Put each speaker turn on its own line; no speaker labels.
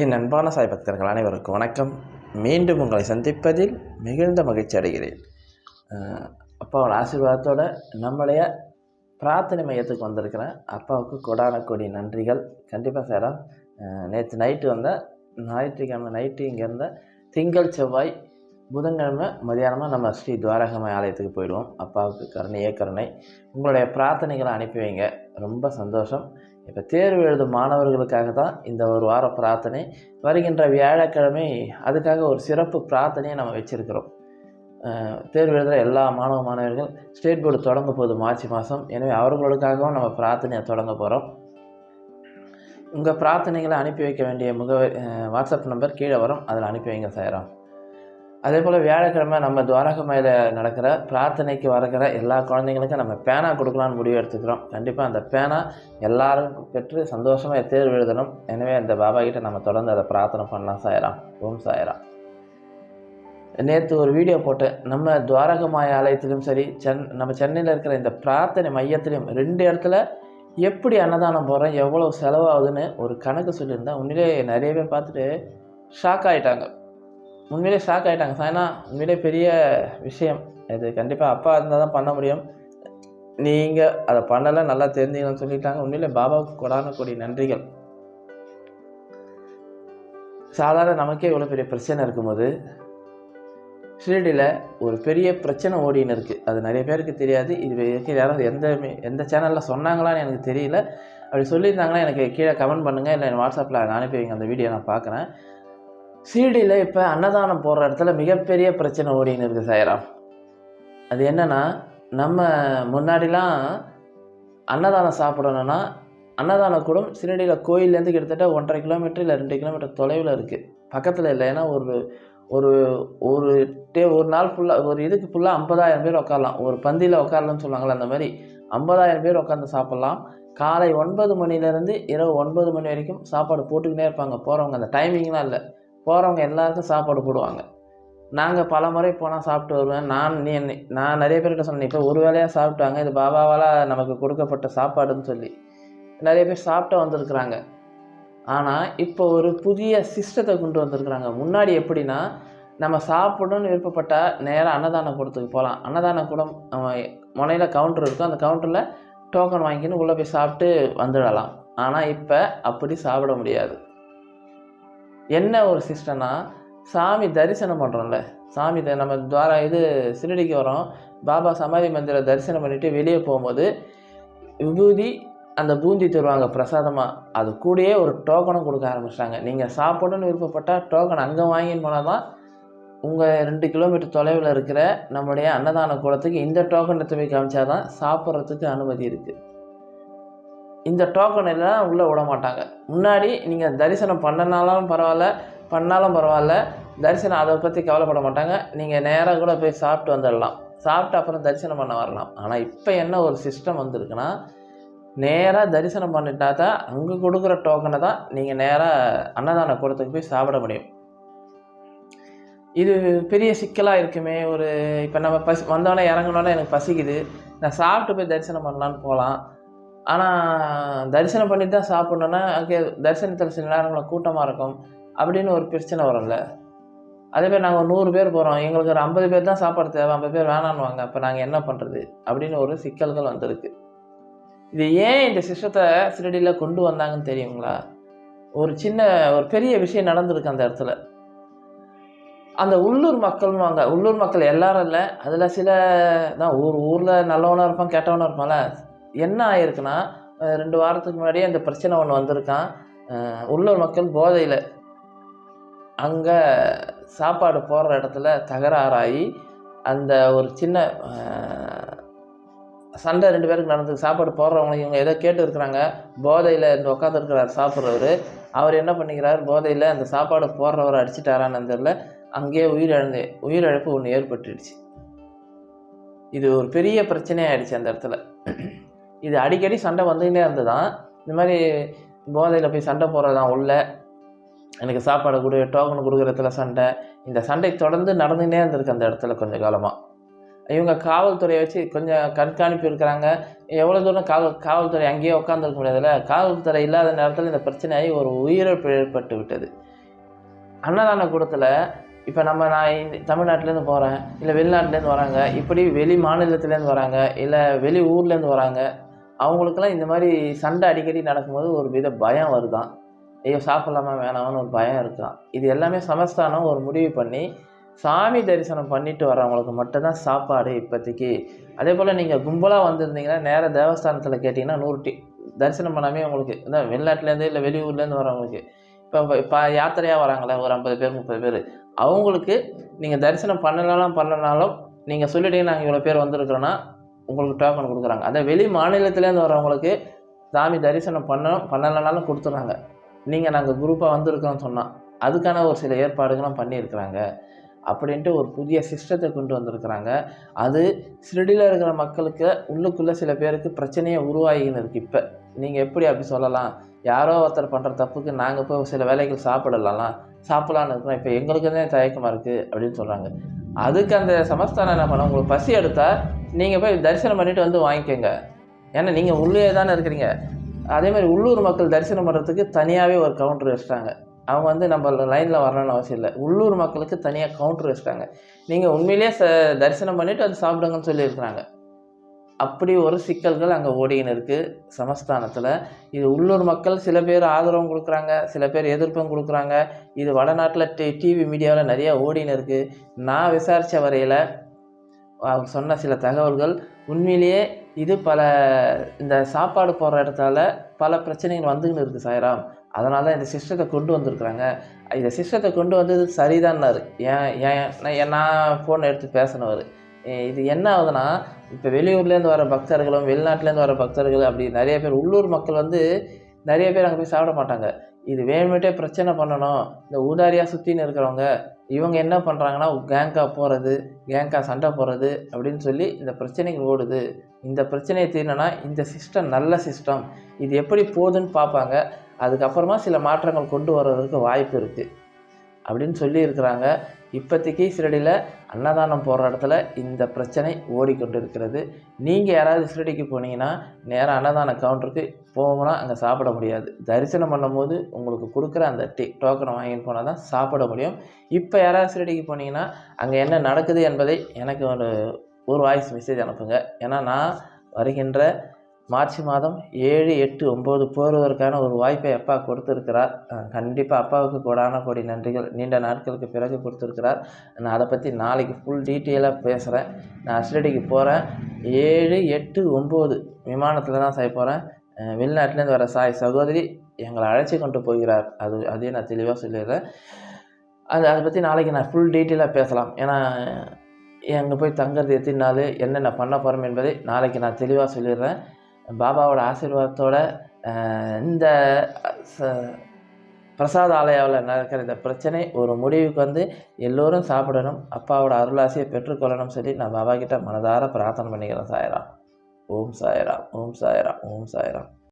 என் அன்பான சாய் பக்தர்கள் அனைவருக்கும் வணக்கம். மீண்டும் உங்களை சந்திப்பதில் மிகுந்த மகிழ்ச்சி அடைகிறேன். அப்பாவோட ஆசீர்வாதத்தோட நம்மளைய பிரார்த்தனை மையத்துக்கு வந்திருக்கிறேன் அப்பாவுக்கு கொடான கொடி நன்றிகள். கண்டிப்பாக சேரம் நேற்று நைட்டு வந்தேன் ஞாயிற்றுக்கிழமை நைட்டு இங்கே இருந்த திங்கள் செவ்வாய் புதன்கிழமை மதியானமாக நம்ம ஸ்ரீ துவாரகமாய் ஆலயத்துக்கு போயிடுவோம். அப்பாவுக்கு கருணையே கருணை. உங்களுடைய பிரார்த்தனைகளை அனுப்பி வைங்க. ரொம்ப சந்தோஷம். இப்போ தேர்வு எழுதும் மாணவர்களுக்காக தான் இந்த ஒரு வார பிரார்த்தனை. வருகின்ற வியாழக்கிழமை அதுக்காக ஒரு சிறப்பு பிரார்த்தனையை நம்ம வச்சுருக்கிறோம். தேர்வு எழுதுகிற எல்லா மாணவ மாணவர்கள் ஸ்டேட் போர்டு தொடங்க போகுது மார்ச் மாதம் எனவே அவர்களுக்காகவும் நம்ம பிரார்த்தனையை தொடங்க போகிறோம் உங்கள் பிரார்த்தனைகளை அனுப்பி வைக்க வேண்டிய முகவரி வாட்ஸ்அப் நம்பர் கீழே வரும். அதில் அனுப்பி வைங்க சாயிரம். அதே போல் வியாழக்கிழமை நம்ம துவாரகமையில் நடக்கிற பிரார்த்தனைக்கு வரக்கிற எல்லா குழந்தைங்களுக்கும் நம்ம பேனா கொடுக்கலான்னு முடிவு எடுத்துக்கிறோம். கண்டிப்பாக அந்த பேனா எல்லாரும் பெற்று சந்தோஷமாக தேர்வு எழுதணும் எனவே அந்த பாபா கிட்ட நம்ம தொடர்ந்து அதை பிரார்த்தனை பண்ணலாம் சாயராம். ஓம் சாயராம். நேற்று ஒரு வீடியோ போட்டேன் நம்ம துவாரகமாய ஆலயத்திலும் சரி சென் நம்ம சென்னையில் இருக்கிற இந்த பிரார்த்தனை மையத்திலையும் ரெண்டு இடத்துல எப்படி அன்னதானம் போடுறோம் எவ்வளோ செலவாகுதுன்னு ஒரு கணக்கு சொல்லியிருந்தேன். உண்மையிலே நிறைய பேர் பார்த்துட்டு ஷாக் ஆகிட்டாங்க உண்மையிலே ஷாக் ஆகிட்டாங்க சாயனா உண்மையிலே பெரிய விஷயம். இது கண்டிப்பாக அப்பா இருந்தால் தான் பண்ண முடியும். நீங்கள் அதை பண்ணலை நல்லா தெரிஞ்சுக்கணும்னு சொல்லிட்டாங்க. உண்மையிலே பாபாவுக்கு கொடான கூடிய நன்றிகள். சாதாரண நமக்கே இவ்வளோ பெரிய பிரச்சனை இருக்கும்போது ஷிரடியில் ஒரு பெரிய பிரச்சனை ஓடின்னு இருக்குது அது நிறைய பேருக்கு தெரியாது. இது வரைக்கும் யாராவது எந்த எந்த சேனலில் சொன்னாங்களான்னு எனக்கு தெரியல. அப்படி சொல்லியிருந்தாங்கன்னா எனக்கு கீழே கமெண்ட் பண்ணுங்கள் இல்லை என் வாட்ஸ்அப்பில் அனுப்பி வைங்க அந்த வீடியோ நான் பார்க்குறேன். ஷீரடியில் இப்போ அன்னதானம் போடுற இடத்துல மிகப்பெரிய பிரச்சனை ஓடின்னு இருக்குது சாயராம். அது என்னென்னா நம்ம முன்னாடிலாம் அன்னதானம் சாப்பிடணும்னா அன்னதான கூடம் ஷிரடியில் கோயிலேருந்து கிட்டத்தட்ட ஒன்றரை கிலோமீட்டர் இல்லை ரெண்டு கிலோமீட்டர் தொலைவில் இருக்குது பக்கத்தில் இல்லை ஏன்னா ஒரு ஒரு ஒரு டே ஒரு நாள் ஃபுல்லாக ஒரு இதுக்கு ஃபுல்லாக ஐம்பதாயிரம் பேர் உட்காரலாம் ஒரு பந்தியில் உட்காரலன்னு சொல்லுவாங்களே அந்த மாதிரி ஐம்பதாயிரம் பேர் உட்காந்து சாப்பிட்லாம். காலை ஒன்பது மணிலேருந்து இரவு ஒன்பது மணி வரைக்கும் சாப்பாடு போட்டுக்கிட்டே இருப்பாங்க. போகிறவங்க அந்த டைமிங்லாம் இல்லை. போகிறவங்க எல்லாருக்கும் சாப்பாடு போடுவாங்க. நாங்கள் பல முறை போனால் சாப்பிட்டு வருவேன். நான் நீ நான் நிறைய பேர்கிட்ட சொன்னேன் இப்போ ஒரு வேளையாக சாப்பிட்டாங்க. இது பாபாவால் நமக்கு கொடுக்கப்பட்ட சாப்பாடுன்னு சொல்லி. நிறைய பேர் சாப்பிட்டு வந்திருக்கிறாங்க. ஆனால் இப்போ ஒரு புதிய சிஸ்டத்தை கொண்டு வந்திருக்கிறாங்க. முன்னாடி எப்படின்னா நம்ம சாப்பிடணும்னு விருப்பப்பட்டால் நேராக அன்னதான கூடத்துக்கு போகலாம் அன்னதான கூடம் முனையில் கவுண்டர் இருக்கும். அந்த கவுண்டரில் டோக்கன் வாங்கிக்கின்னு உள்ளே போய் சாப்பிட்டு வந்துடலாம். ஆனால் இப்போ அப்படி சாப்பிட முடியாது. என்ன ஒரு சிஸ்டம்னா சாமி தரிசனம் பண்ணுறோம்ல சாமி த- நம்ம துவாரா இது சிறுடிக்கு வரோம். பாபா சமாதி மந்திர தரிசனம் பண்ணிவிட்டு வெளியே போகும்போது விபூதி அந்த பூந்தி தருவாங்க பிரசாதமாக அது கூடயே ஒரு டோக்கனும் கொடுக்க ஆரம்பிச்சிட்டாங்க. நீங்கள் சாப்பிடணும்னு விருப்பப்பட்டால் டோக்கன் அங்கே வாங்கின்னு போனால் தான் உங்கள் ரெண்டு கிலோமீட்டர் தொலைவில் இருக்கிற நம்முடைய அன்னதான கூடத்துக்கு இந்த டோக்கன் எடுத்து போய் காமிச்சாதான் சாப்பிட்றதுக்கு அனுமதி இருக்குது இந்த டோக்கன் இல்லைனா உள்ளே விட மாட்டாங்க. முன்னாடி நீங்கள் தரிசனம் பண்ணனாலும் பரவாயில்ல பண்ணாலும் பரவாயில்ல தரிசனம் அதை பற்றி கவலைப்பட மாட்டாங்க. நீங்கள் நேராக கூட போய் சாப்பிட்டு வந்துடலாம். சாப்பிட்டு அப்புறம் தரிசனம் பண்ண வரலாம். ஆனால் இப்போ என்ன ஒரு சிஸ்டம் வந்திருக்குன்னா நேராக தரிசனம் பண்ணிட்டா தான் அங்கே கொடுக்குற டோக்கனை தான் நீங்கள் நேராக அன்னதான கூடத்துக்கு போய் சாப்பிட முடியும். இது பெரிய சிக்கலாக இருக்குமே ஒரு இப்போ நம்ம பசி வந்தோடனே இறங்கினோடனே எனக்கு பசிக்குது. நான் சாப்பிட்டு போய் தரிசனம் பண்ணலான்னு போகலாம். ஆனால் தரிசனம் பண்ணிட்டு தான் சாப்பிட்ணுன்னா அங்கே தரிசனத்தில் சில நேரங்களில் கூட்டமாக இருக்கும். அப்படின்னு ஒரு பிரச்சனை வரும்ல. அதே மாதிரி நாங்கள் நூறு பேர் போகிறோம் எங்களுக்கு ஒரு ஐம்பது பேர் தான் சாப்பாடு தேவை. ஐம்பது பேர் வேணான்னுவாங்க. அப்போ நாங்கள் என்ன பண்ணுறது அப்படின்னு ஒரு சிக்கல்கள் வந்திருக்கு. இது ஏன் இந்த சிஸ்டத்தை சிறடியில் கொண்டு வந்தாங்கன்னு தெரியுங்களா? ஒரு சின்ன ஒரு பெரிய விஷயம் நடந்திருக்கு அந்த இடத்துல. அந்த உள்ளூர் மக்கள்னுவாங்க. உள்ளூர் மக்கள் எல்லாரும் இல்லை. அதில் சில தான் ஊர் ஊரில் நல்லவனாக இருப்பான் கெட்டவனும் இருப்பான்ல. என்ன ஆயிருக்குன்னா ரெண்டு வாரத்துக்கு முன்னாடியே அந்த பிரச்சனை ஒன்று வந்திருக்கான். உள்ளூர் மக்கள் போதையில். அங்கே சாப்பாடு போடுற இடத்துல தகராறாகி அந்த ஒரு சின்ன சண்டை ரெண்டு பேருக்கு நடந்து சாப்பாடு போடுறவங்க இவங்க ஏதோ கேட்டு இருக்கிறாங்க. போதையில் இந்த உட்காந்துருக்கிறார் சாப்பிட்றவர். அவர் என்ன பண்ணிக்கிறார்? போதையில் அந்த சாப்பாடு போடுறவரை அடிச்சிட்டாரான்னு தெரியல. அங்கேயே உயிரிழந்து உயிரிழப்பு ஒன்று ஏற்பட்டுடுச்சு. இது ஒரு பெரிய பிரச்சனையாயிடுச்சு அந்த இடத்துல. இது அடிக்கடி சண்டை வந்துக்கிட்டே இருந்ததுதான் இந்த மாதிரி போதையில் போய் சண்டை போடுறதான் உள்ள. எனக்கு சாப்பாடு கொடு டோக்கன் கொடுக்குறதுல சண்டை. இந்த சண்டை தொடர்ந்து நடந்துகிட்டே இருந்திருக்கு அந்த இடத்துல கொஞ்சம் காலமாக இவங்க காவல்துறையை வச்சு கொஞ்சம் கண்காணிப்பு இருக்கிறாங்க. எவ்வளோ தூரம் காவல் காவல்துறை அங்கேயே உட்காந்துருக்க முடியாதுல்ல? காவல்துறை இல்லாத நேரத்தில் இந்த பிரச்சனையாகி ஒரு உயிரிழப்பு ஏற்பட்டு விட்டது. அன்னதான கூடத்தில் இப்போ நம்ம நான் தமிழ்நாட்டிலேருந்து போகிறேன் இல்லை வெளிநாட்டிலேருந்து வராங்க. இப்படி வெளி மாநிலத்துலேருந்து வராங்க. இல்லை வெளி ஊர்லேருந்து வராங்க. அவங்களுக்கெல்லாம் இந்த மாதிரி சண்டை அடிக்கடி நடக்கும்போது ஒரு வித பயம் வருதான் ஐயோ சாப்பிட்லாமா வேணாம்னு ஒரு பயம் இருக்கான் இது எல்லாமே சமஸ்தானம் ஒரு முடிவு பண்ணி சாமி தரிசனம் பண்ணிட்டு வரவங்களுக்கு மட்டும்தான் சாப்பாடு இப்போதைக்கு. அதே போல் நீங்கள் கும்பலாக வந்திருந்தீங்கன்னா நேராக தேவஸ்தானத்தில் கேட்டிங்கன்னா நூறு டி தரிசனம் பண்ணாமே உங்களுக்கு. இந்த வெளிநாட்டிலேருந்து இல்லை வெளியூர்லேருந்து வரவங்களுக்கு இப்போ இப்போ யாத்திரையாக வராங்களே ஒரு ஐம்பது பேர் முப்பது பேர். அவங்களுக்கு நீங்கள் தரிசனம் பண்ணலாம் பண்ணலனாலும் நீங்கள் சொல்லிட்டீங்க நாங்கள் இவ்வளோ பேர் வந்திருக்கிறோன்னா உங்களுக்கு டோக்கன் கொடுக்குறாங்க. அந்த வெளி மாநிலத்துலேருந்து வரவங்களுக்கு சாமி தரிசனம் பண்ண பண்ணலைனாலும் கொடுத்துட்றாங்க. நீங்கள் நாங்கள் குரூப்பாக வந்திருக்கோம்னு சொன்னால் அதுக்கான ஒரு சில ஏற்பாடுகளும் பண்ணியிருக்கிறாங்க. அப்படின்ட்டு ஒரு புதிய சிஸ்டத்தை கொண்டு வந்திருக்கிறாங்க. அது சிறுடியில் இருக்கிற மக்களுக்கு உள்ளுக்குள்ளே சில பேருக்கு பிரச்சனையை உருவாகின்னு இருக்குது இப்போ. நீங்கள் எப்படி அப்படி சொல்லலாம்? யாரோ ஒருத்தர் பண்ணுற தப்புக்கு நாங்கள் போய் சில வேலைகள் சாப்பிடலாம் சாப்பிடலான்னு இருக்கிறோம் இப்போ எங்களுக்கு தான் தயக்கமாக இருக்குது அப்படின்னு சொல்கிறாங்க அதுக்கு அந்த சமஸ்தானம் என்ன பண்ண உங்களுக்கு பசி எடுத்தால் நீங்கள் போய் தரிசனம் பண்ணிட்டு வந்து வாங்கிக்கோங்க. ஏன்னா நீங்கள் உள்ளே தானே இருக்கிறீங்க. அதே மாதிரி உள்ளூர் மக்கள் தரிசனம் பண்ணுறதுக்கு தனியாகவே ஒரு கவுண்டர் வச்சுட்டாங்க. அவங்க வந்து நம்ம லைனில் வரணும்னு அவசியம் இல்லை. உள்ளூர் மக்களுக்கு தனியாக கவுண்டர் வச்சுட்டாங்க. நீங்கள் உண்மையிலேயே ச தரிசனம் பண்ணிவிட்டு வந்து சாப்பிடுங்கன்னு சொல்லியிருக்கிறாங்க. அப்படி ஒரு சிக்கல்கள் அங்கே ஓடின்னு இருக்குது சமஸ்தானத்தில். இது உள்ளூர் மக்கள் சில பேர் ஆதரவும் கொடுக்குறாங்க சில பேர் எதிர்ப்பும் கொடுக்குறாங்க. இது வடநாட்டில் டி டிவி மீடியாவில் நிறையா ஓடின்னு இருக்குது நான் விசாரித்த வரையில் அவங்க சொன்ன சில தகவல்கள் உண்மையிலேயே இது பல இந்த சாப்பாடு போடுற இடத்தால பல பிரச்சனைகள் வந்துக்கின்னு இருக்குது சாயராம். அதனால தான் இந்த சிஸ்டத்தை கொண்டு வந்திருக்கிறாங்க. இந்த சிஸ்டத்தை கொண்டு வந்தது சரிதான்னாரு. ஏன் ஏன் நான் நான் ஃபோன் எடுத்து பேசினவர். இது என்ன ஆகுதுன்னா இப்போ வெளியூர்லேருந்து வர பக்தர்களும் வெளிநாட்டிலேருந்து வர பக்தர்கள் அப்படி நிறைய பேர் உள்ளூர் மக்கள் வந்து நிறைய பேர் அங்கே போய் சாப்பிட மாட்டாங்க. இது வேணுமேட்டே பிரச்சனை பண்ணணும். இந்த ஊதாரியாக சுற்றின்னு இருக்கிறவங்க இவங்க என்ன பண்ணுறாங்கன்னா கேங்காக போகிறது கேங்காக சண்டை போடுறது அப்படின்னு சொல்லி இந்த பிரச்சனைகள் ஓடுது. இந்த பிரச்சனையை தீரணும்னா இந்த சிஸ்டம் நல்ல சிஸ்டம் இது எப்படி போகுதுன்னு பார்ப்பாங்க. அதுக்கப்புறமா சில மாற்றங்கள் கொண்டு வர்றதுக்கு வாய்ப்பு இருக்குது அப்படின்னு சொல்லியிருக்கிறாங்க. இப்போதைக்கு சிறடியில் அன்னதானம் போகிற இடத்துல இந்த பிரச்சனை ஓடிக்கொண்டு இருக்கிறது நீங்கள் யாராவது சிறடிக்கு போனீங்கன்னா நேராக அன்னதான கவுண்டருக்கு போகணும்னா அங்கே சாப்பிட முடியாது. தரிசனம் பண்ணும்போது உங்களுக்கு கொடுக்குற அந்த டி டோக்கனை வாங்கிட்டு போனால் தான் சாப்பிட முடியும். இப்போ யாராவது சிறடிக்கு போனீங்கன்னா அங்கே என்ன நடக்குது என்பதை எனக்கு ஒரு ஒரு வாய்ஸ் மெசேஜ் அனுப்புங்க. ஏன்னா நான் வருகின்ற மார்ச் மாதம் ஏழு எட்டு ஒம்பது போடுவதற்கான ஒரு வாய்ப்பை அப்பா கொடுத்துருக்கிறார். கண்டிப்பாக அப்பாவுக்கு கோடான கோடி நன்றிகள். நீண்ட நாட்களுக்கு பிறகு கொடுத்துருக்கிறார். நான் அதை பற்றி நாளைக்கு ஃபுல் டீட்டெயிலாக பேசுகிறேன் நான் அஸ்டடிக்கு போகிறேன் ஏழு எட்டு ஒம்பது விமானத்தில் தான் சாய் போகிறேன் வெளிநாட்டிலேருந்து வர சாய் சகோதரி எங்களை அழைச்சி கொண்டு போகிறார். அது அதையும் நான் தெளிவாக சொல்லிடுறேன். அது அதை பற்றி நாளைக்கு நான் ஃபுல் டீட்டெயிலாக பேசலாம். ஏன்னா எங்கே போய் தங்குறது எத்தனை நாள் என்னென்ன பண்ண போகிறோம் என்பதை நாளைக்கு நான் தெளிவாக சொல்லிடுறேன். பாபாவோட ஆசீர்வாதத்தோட இந்த பிரசாத ஆலயாவில் நடக்கிற இந்த பிரச்சனை ஒரு முடிவுக்கு வந்து எல்லோரும் சாப்பிடணும் அப்பாவோட அருளாசியை பெற்றுக்கொள்ளணும் சொல்லி நான் பாபா கிட்ட மனதார பிரார்த்தனை பண்ணிக்கிறேன் சாயராம். ஓம் சாயராம் ஓம் சாயராம் ஓம் சாயராம்.